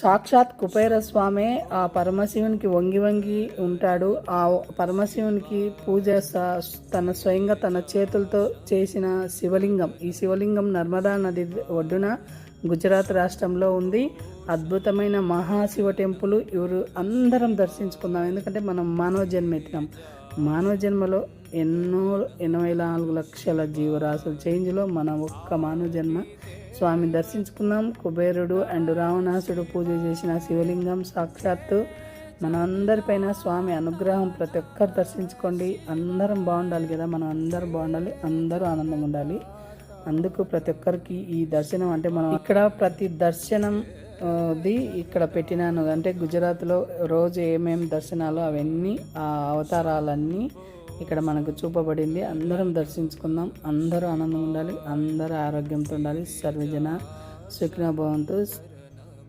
సాక్షాత్ కుబేర స్వామి ఆ పరమశివునికి వంగి వంగి ఉంటాడు. ఆ పరమశివునికి పూజ తన స్వయంగా తన చేతులతో చేసిన శివలింగం. ఈ శివలింగం నర్మదా నది ఒడ్డున గుజరాత్ రాష్ట్రంలో ఉంది. అద్భుతమైన మహాశివ టెంపుల్ ఇవరు అందరం దర్శించుకుందాం. ఎందుకంటే మనం మానవ జన్మ ఎత్తినాం. మానవ జన్మలో ఎన్నో ఎనభై నాలుగు లక్షల జీవరాశుల చేంజ్లో మన ఒక్క మానవ జన్మ స్వామి దర్శించుకుందాం. కుబేరుడు అండ్ రావణాసుడు పూజ చేసిన శివలింగం సాక్షాత్తు మనందరిపైన స్వామి అనుగ్రహం. ప్రతి ఒక్కరు దర్శించుకోండి. అందరం బాగుండాలి కదా. మనం అందరం బాగుండాలి. అందరూ ఆనందంగా ఉండాలి. అందుకు ప్రతి ఒక్కరికి ఈ దర్శనం అంటే మనం ఇక్కడ ప్రతి దర్శనం ది ఇక్కడ పెట్టినాను. అంటే గుజరాత్లో రోజు ఏమేమి దర్శనాలు అవన్నీ ఆ అవతారాలన్నీ ఇక్కడ మనకు చూపబడింది. అందరం దర్శించుకుందాం. అందరూ ఆనందంగా ఉండాలి. అందరూ ఆరోగ్యంతో ఉండాలి. సర్వజన సుఖినభావంతో.